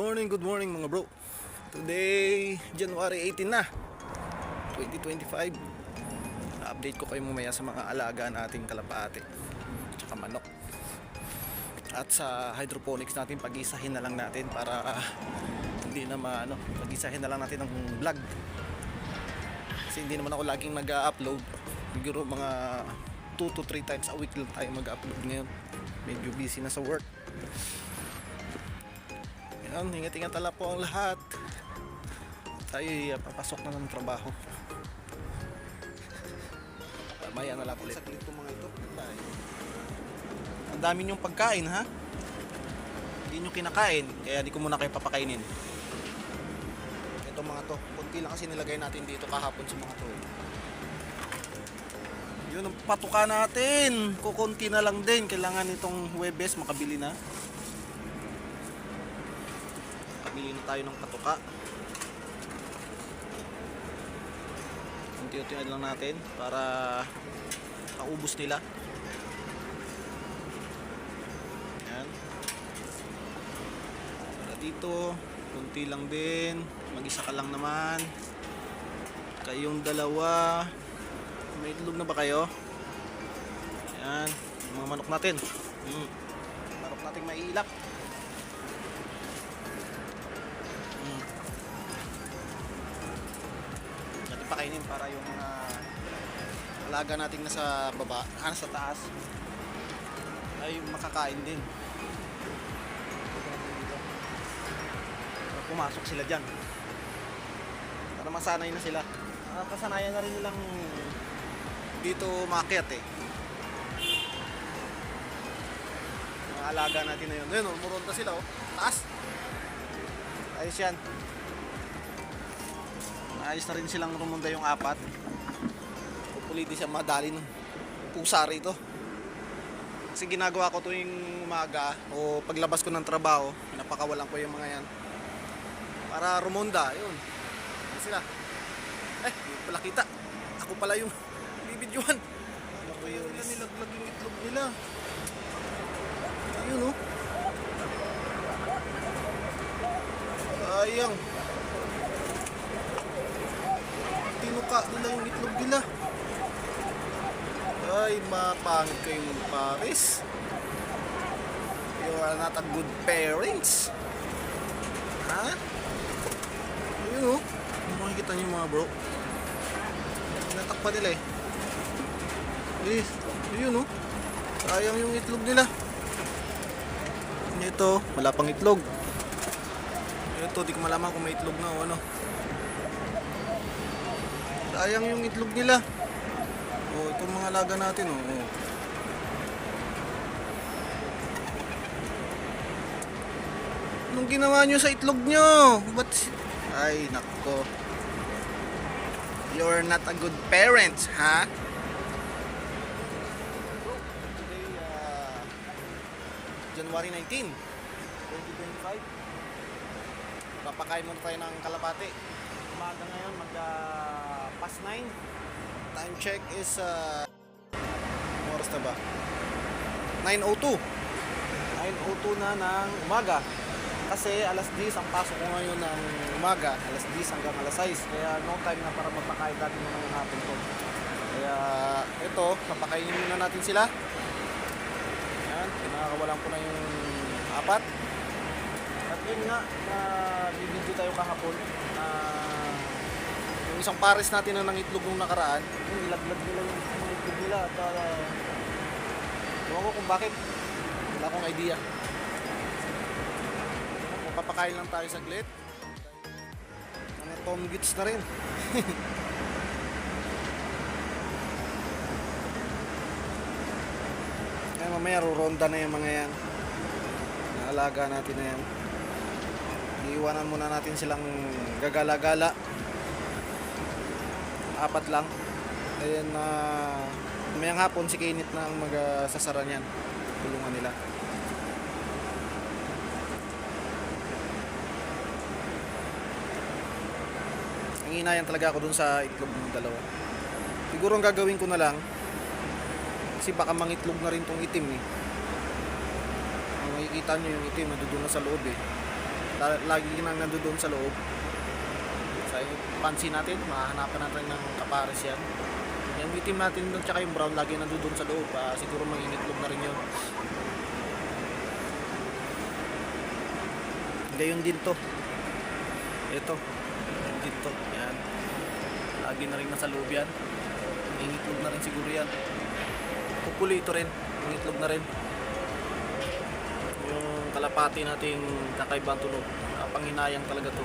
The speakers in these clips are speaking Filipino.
morning, good morning mga bro. Today, January 18 na. 2025. Update ko kayo mamaya sa mga alaga nating kalapate. Tsaka manok. At sa hydroponics natin, pag-isahin na lang natin para hindi na maano, pag-isahin na lang natin ang vlog. Kasi hindi naman ako laging nag-upload. Siguro mga 2 to 3 times a week lang tayo mag-upload ngayon. Medyo busy na sa work. Yan, ingat-ingat tala po ang lahat. Tayo uh, papasok na ng trabaho. Maya na lang ulit. Saglit itong mga ito. Ang dami niyong pagkain ha. Hindi niyo kinakain, kaya di ko muna kayo papakainin. Ito mga to. Kunti lang kasi nilagay natin dito kahapon sa mga to. Yun ang patuka natin. Kukunti na lang din. Kailangan itong Huwebes makabili na. Kabili na tayo ng patuka. Unti-unti na lang natin para maubos nila. Yan. Para dito, kunti lang din. Mag-isa ka lang naman. Kayong dalawa. May itlog na ba kayo? Ayan, mga manok natin. Mm. Manok natin maiilap. Para yung mga alaga natin nasa baba, ah, nasa taas ay makakain din. Pumasok sila dyan. Para masanay na sila. Ah, kasanayan na rin nilang dito umakyat eh. Mga alaga natin na yun. Ayun, oh, muronda sila oh. Taas. Ayos yan. Ayos na rin silang rumunda yung apat. Hopefully di siya madali ng pusa rito. Kasi ginagawa ko tuwing umaga o paglabas ko ng trabaho, napakawalan ko yung mga yan. Para rumonda, yun. Ayun sila. Eh, pala kita. Ako pala yung bibidyohan. Ano ko yun? Nila nilaglag yung itlog nila. Ayun oh. Sayang. Tinuka nila yung itlog nila. Ay, mapangit kayong pares. You are not a good parents. Ha? Ayun oh. Kung makikita niyo mga bro. Natakpan nila eh. Eh, yun oh. Sayang yung itlog nila. Ito, wala pang itlog. Ito, di ko malaman kung may itlog na o ano. Sayang yung itlog nila. Oh, itong mga alaga natin oh. oh. Anong ginawa nyo sa itlog nyo? Ba't... Ay, nako. You're not a good parent, ha? Uh, January 19, 2025. Papakain muna tayo ng kalapate. Umaga ngayon, mag uh, past 9. Time check is, uh, oras na ba? 9.02. 9.02 na ng umaga. Kasi alas 10 ang pasok ko ngayon ng umaga, alas 10 hanggang alas 6. Kaya no time na para magpakain natin ng hapon ko. Kaya ito, papakainin muna natin sila. Yan, pinakawalan ko na yung apat. At yun nga, na bibidyo tayo kahapon na yung isang pares natin na ng itlog nung nakaraan, yung ilaglag nila yung mga itlog nila at uh, ewan ko kung bakit. Wala akong idea. Papakain lang tayo saglit. Mga Tom Gits na rin. Kaya mamaya ruronda na yung mga yan. Naalaga natin na yan. Iiwanan muna natin silang gagala-gala. Apat lang. Ayan na mamayang hapon si Kinit na ang magsasara niyan. Tulungan nila. Nanginayan talaga ako dun sa itlog ng dalawa. Siguro ang gagawin ko na lang kasi baka mangitlog na rin tong itim eh. Ang makikita nyo yung itim, nandoon na sa loob eh. La- lagi nang nandoon sa loob. Sa pansin natin, mahanapan natin ng kapares yan. Yung itim natin doon tsaka yung brown lagi nandoon sa loob. Ah, siguro mangingitlog na rin yun. Gayon din to. Ito. Din to. Yan. Lagi na rin nasa loob yan. Mangingitlog na rin siguro yan. Hopefully ito rin. Mangingitlog na rin. Yung kalapati nating kakaibang tunog. Uh, panghinayang talaga to.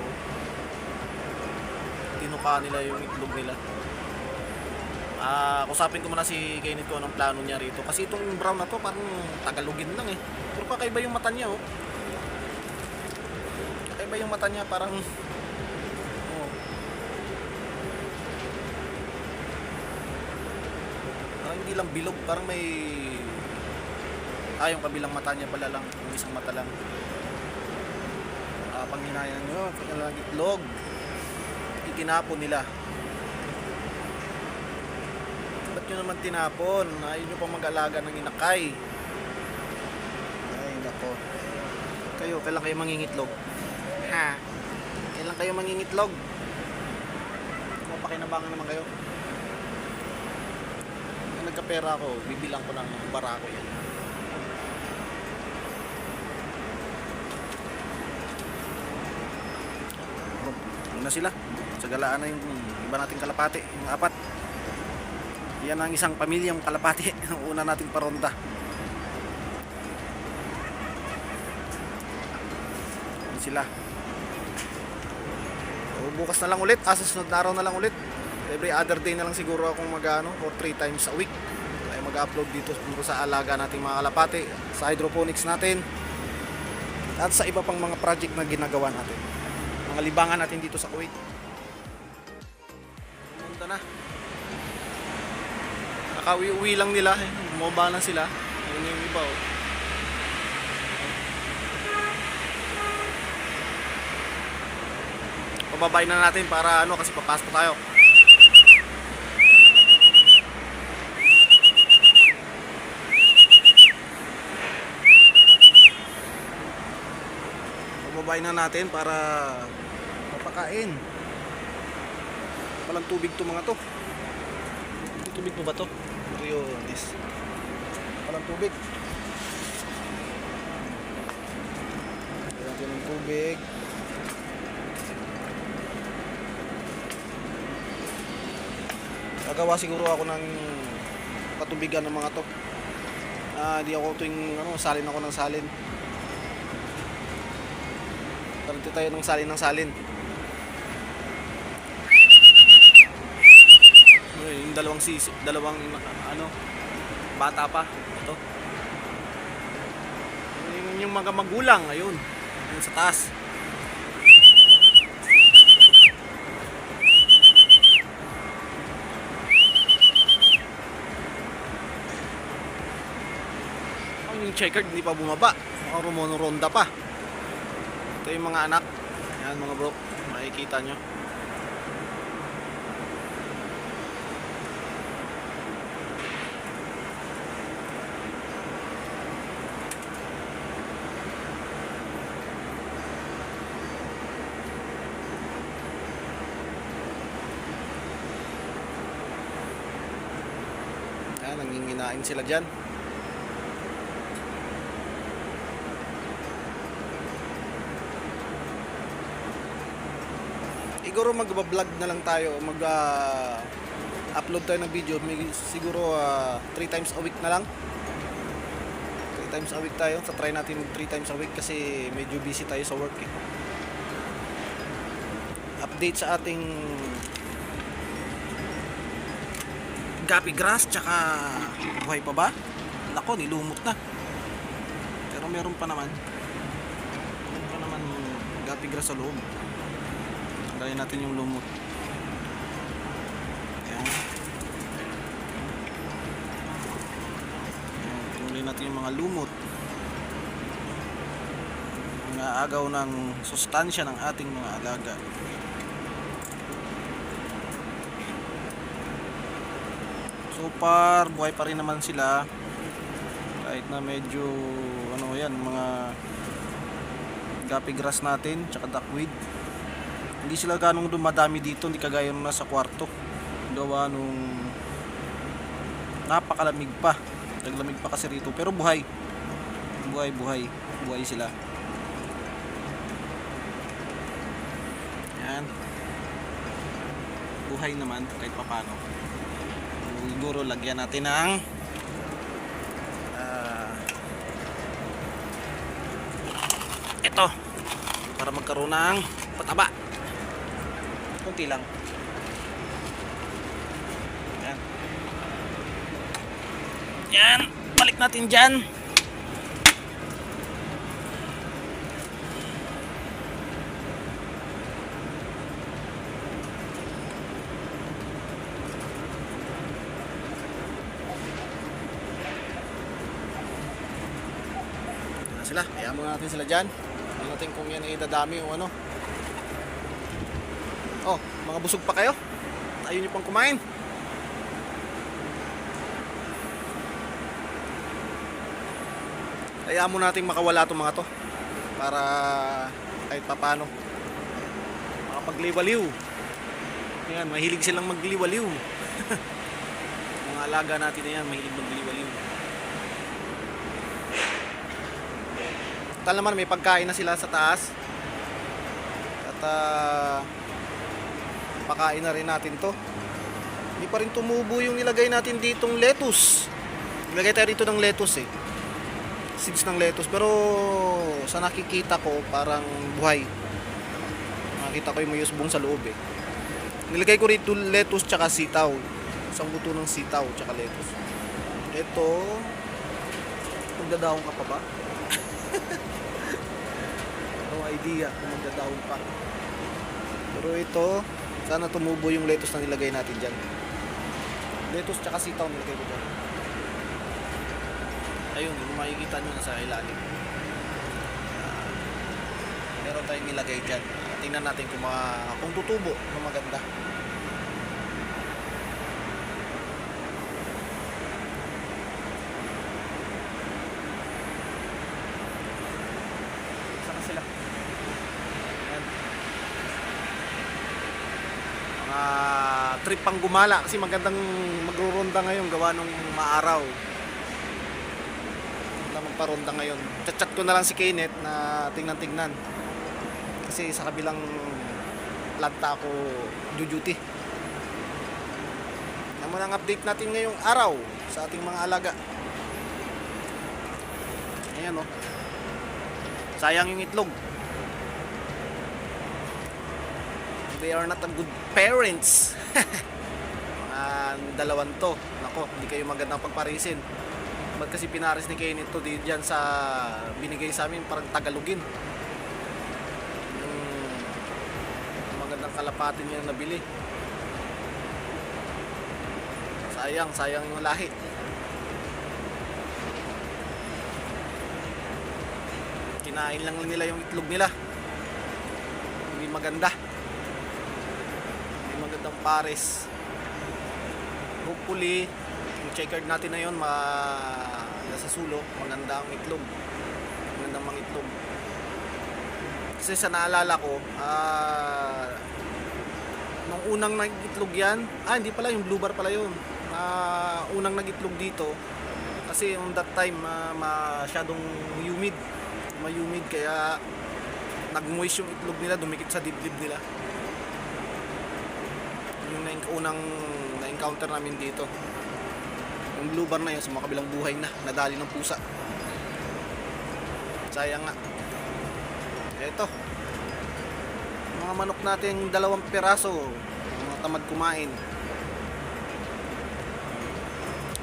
Tinuka nila yung itlog nila. Ah, kusapin ko muna si Kenneth ko anong plano niya rito. Kasi itong brown na to parang tagalogin lang eh. Pero kakaiba yung mata niya oh. Kakaiba yung mata niya parang oh. Parang hindi lang bilog, parang may Ah, yung kabilang mata niya pala lang, yung isang mata lang. Ah, panghinayang nyo, kailangan itlog. Itinapon nila. Ba't nyo naman tinapon? Ayaw nyo pa mag-alaga ng inakay. Ay, nako. Kayo, kailan kayo mangingitlog? Ha? Kailan kayo mangingitlog? Mapakinabangan naman kayo. Nagkapera ako, bibilang ko ng barako yan. Ano na sila? Sa galaan na yung iba nating kalapati, yung apat. Yan ang isang pamilyang kalapati ang una nating paronda. Yan sila. So, bukas na lang ulit, ah, sa sunod na araw na lang ulit. Every other day na lang siguro akong mag-ano, or 3 times a week. Ay mag-upload dito sa alaga nating mga kalapati, sa hydroponics natin, at sa iba pang mga project na ginagawa natin. Mga libangan natin dito sa Kuwait. Pumunta na. Nakauwi-uwi lang nila. eh. Bumaba lang sila. Ayun yung iba oh. Pababayin na natin para ano kasi papasok tayo. Pababayin na natin para mapakain. Walang tubig to mga to. Tubig po ba to? Rio this. Walang tubig. Ko ng tubig. Gagawa siguro ako ng katubigan ng mga to. Ah, di ako tuwing ano, salin ako ng salin. Parati tayo ng salin ng salin. Ay, Yung dalawang sisi, dalawang ano, bata pa. Ito. Yung, yung mga magulang, ayun. Yung sa taas. Ang yung checkered hindi pa bumaba. Mukhang rumono-ronda pa. Ito yung mga anak. Yan mga bro. Makikita nyo. Nanginginain sila dyan. siguro mag-vlog na lang tayo, mag ah, tayo ng video, may, siguro 3 times a week na lang. 3 times a week tayo, sa try natin 3 times a week kasi medyo busy tayo sa work eh. Update sa ating gapi grass tsaka buhay pa ba? Nako, nilumot na. Pero meron pa naman. Meron pa naman gapi grass sa loob. Tanggalin natin yung lumot. Ayan. Ayan, natin yung mga lumot. Mga agaw ng sustansya ng ating mga alaga. So far, buhay pa rin naman sila. Kahit na medyo, ano yan, mga guppy grass natin, tsaka duckweed. Hindi sila ganong dumadami dito, hindi kagaya nung nasa kwarto. Gawa nung napakalamig pa. Naglamig pa kasi rito, pero buhay. Buhay, buhay. Buhay sila. Yan. Buhay naman kahit papano. Siguro lagyan natin ng ah, ito para magkaroon ng pataba. Kunti lang. Yan. Yan. Balik natin dyan. Kaya muna natin sila dyan. Tingnan natin kung yan ay dadami o ano. Oh, mga busog pa kayo? Ayaw nyo pang kumain? Kaya mo nating makawala itong mga to para kahit papano makapagliwaliw. Yan, mahilig silang magliwaliw. mga alaga natin na yan, mahilig magliwaliw. Tal naman may pagkain na sila sa taas. At ah, pakain na rin natin to. Hindi pa rin tumubo yung nilagay natin ditong lettuce. Nilagay tayo dito ng lettuce eh. Seeds ng lettuce. Pero sa nakikita ko parang buhay. Nakita ko yung may usbong sa loob eh. Nilagay ko rito lettuce tsaka sitaw. Isang buto ng sitaw tsaka lettuce. Ito, magdadahon ka pa ba? Idea kung magdadahon pa. Pero ito, sana tumubo yung lettuce na nilagay natin dyan. Lettuce tsaka sitaw nilagay ko dyan. Ayun, yung makikita nyo nasa ilalim. Ah, meron tayong nilagay dyan. Tingnan natin kung, mga, kung tutubo kung maganda. Saan sila? Ayan. Mga trip pang gumala kasi magandang magruronda ngayon gawa nung maaraw. Na magparonda ngayon. Chat-chat ko na lang si Kenneth na tingnan-tingnan. Kasi sa kabilang planta ako duty. Naman ang update natin ngayong araw sa ating mga alaga. Ayan oh. Sayang yung itlog. They are not a good parents. Mga dalawan to. Nako, hindi kayo magandang pagparisin. Ba't kasi pinaris ni Kenneth to di dyan sa binigay sa amin parang Tagalogin. Yung magandang kalapati niya nabili. Sayang, sayang yung lahi. Kinain lang nila yung itlog nila. Hindi maganda. Hindi magandang pares. Hopefully, yung checkered natin na yun, ma nasa sulo, maganda ang itlog. Magandang mga itlog. Kasi sa naalala ko, ah nung unang nag-itlog yan, ah hindi pala, yung blue bar pala yun. Ah, unang nag-itlog dito, kasi on that time, ah, masyadong humid. Mayumid, kaya nag-moist yung itlog nila, dumikit sa dibdib nila. Yung na unang na-encounter namin dito. Yung blue bar na yun, sa mga kabilang buhay na, nadali ng pusa. Sayang nga. Eto. Mga manok natin, dalawang piraso. Mga tamad kumain.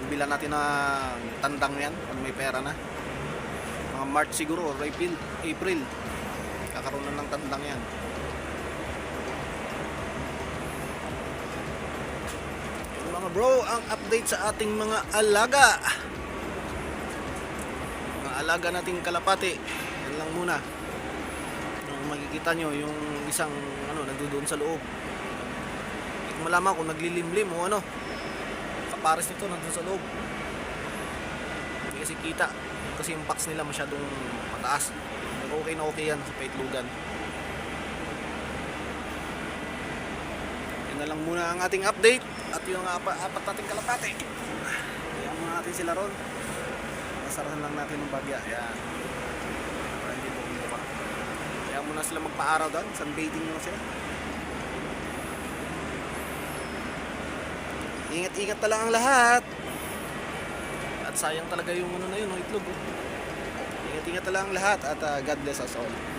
Bila natin na tandang yan, pag may pera na. Mga March siguro, or April. April. Kakaroon na ng tandang yan. Mga bro, ang update sa ating mga alaga. Mga alaga nating kalapati. Yan lang muna. Yung makikita nyo, yung isang ano, nandoon sa loob. Hindi ko malaman kung naglilimlim o ano. Kapares nito nandun sa loob. Hindi kasi kita. Kasi yung box nila masyadong mataas. Okay na okay yan sa paitlugan. Yan na lang muna ang ating update at yung apa, apat nating kalapate. Ayan muna natin sila ron. Masarahan lang natin ng bagya. Ayan. Para hindi mo bumaba. Kaya muna sila magpa-araw doon. Sunbathing muna sila. Ingat-ingat na lang ang lahat. At sayang talaga yung ano na yun, no, itlog. Oh. Ingat-ingat lang ang lahat at ah, God bless us all.